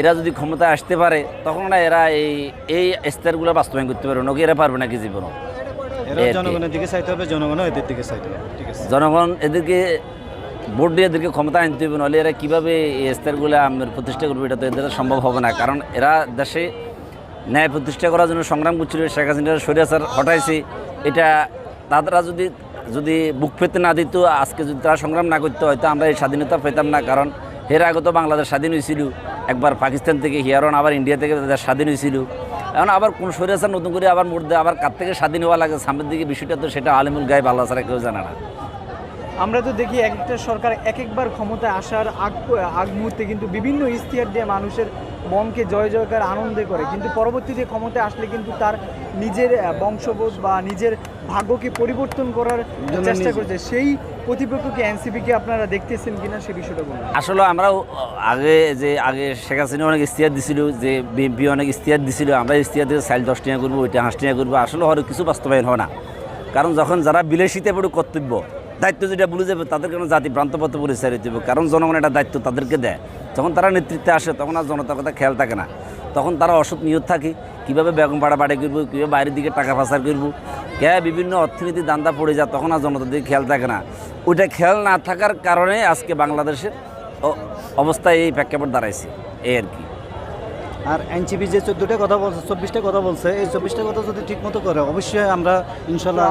এরা যদি ক্ষমতায় আসতে পারে তখন না এরা এই এই স্তরগুলো বাস্তবায়ন করতে পারবে নাকি এরা পারবে নাকি জীবন। জনগণের দিকে চাইতে হবে জনগণও এদের দিকে চাইতে হবে জনগণ এদেরকে ভোট দিয়ে এদেরকে ক্ষমতা আনতে হবে নাহলে এরা কীভাবে এই স্তরগুলো আমের প্রতিষ্ঠা করবে এটা তো এদের সম্ভব হবে না। কারণ এরা দেশে ন্যায় প্রতিষ্ঠা করার জন্য সংগ্রাম করছিল শেখ হাসিনার সরিয়াচার হটাইছে এটা তারা যদি যদি বুক পেতে না দিত আজকে যদি তারা সংগ্রাম না করতে হয়তো আমরা এই স্বাধীনতা পেতাম না কারণ এর আগে তো বাংলাদেশ স্বাধীন হয়েছিল। একবার পাকিস্তান থেকে হিয়ারন আবার ইন্ডিয়া থেকে তাদের স্বাধীন হয়েছিল। এখন আবার কোন সরিয়াচার নতুন করে আবার মধ্যে আবার কার থেকে স্বাধীন হওয়া লাগে? সামনের দিকে বিষয়টা তো সেটা আলিমুল গায়ে ভালো ছাড়া কেউ জানে না। আমরা তো দেখি এক একটা সরকার এক একবার ক্ষমতায় আসার আগ আগ মুহূর্তে কিন্তু বিভিন্ন ইস্তিহার দিয়ে মানুষের মনকে জয় জয়কার আনন্দে করে। কিন্তু পরবর্তীতে ক্ষমতায় আসলে কিন্তু তার নিজের বংশবোধ বা নিজের ভাগ্যকে পরিবর্তন করার চেষ্টা করছে। সেই প্রতিপক্ষকে এনসিপিকে আপনারা দেখতেছেন কিনা সে বিষয়টা বলুন। আসলে আমরাও আগে যে আগে শেখ হাসিনা অনেক ইস্তিয়ার দিছিল যে বিএনপি অনেক ইস্তিয়ার দিছিল আমরা ইস্তিয়ার দিয়ে সাইল দশ টাকা করব ওইটা হাঁস টাকা করব। আসলে হয়তো কিছু বাস্তবায়ন হয় না। কারণ যখন যারা বিলাসিতে পড়ে কর্তব্য দায়িত্ব যেটা ভুলে যাবে তাদের কোনো জাতি ভ্রান্তপত্র পরিচয় দিতে হবে কারণ জনগণ একটা দায়িত্ব তাদেরকে দেয়। যখন তারা নেতৃত্বে আসে তখন আর জনতার কথা খেয়াল থাকে না। তখন তারা অসৎ নিয়ত থাকে। কীভাবে বেগম পাড়া বাড়ি করব কীভাবে বাইরের দিকে টাকা পাচার করব? কে বিভিন্ন অর্থনীতি দান্দা পড়ে যায় তখন আর জনতার দিকে খেয়াল থাকে না। ওইটা খেয়াল না থাকার কারণে আজকে বাংলাদেশের অবস্থায় এই প্রেক্ষাপট দাঁড়াইছে। এই আর কি। আর এনসিপি যে চোদ্দোটা কথা বলছে চব্বিশটা কথা বলছে এই চব্বিশটা কথা যদি ঠিক মতো করে অবশ্যই আমরা ইনশাল্লাহ।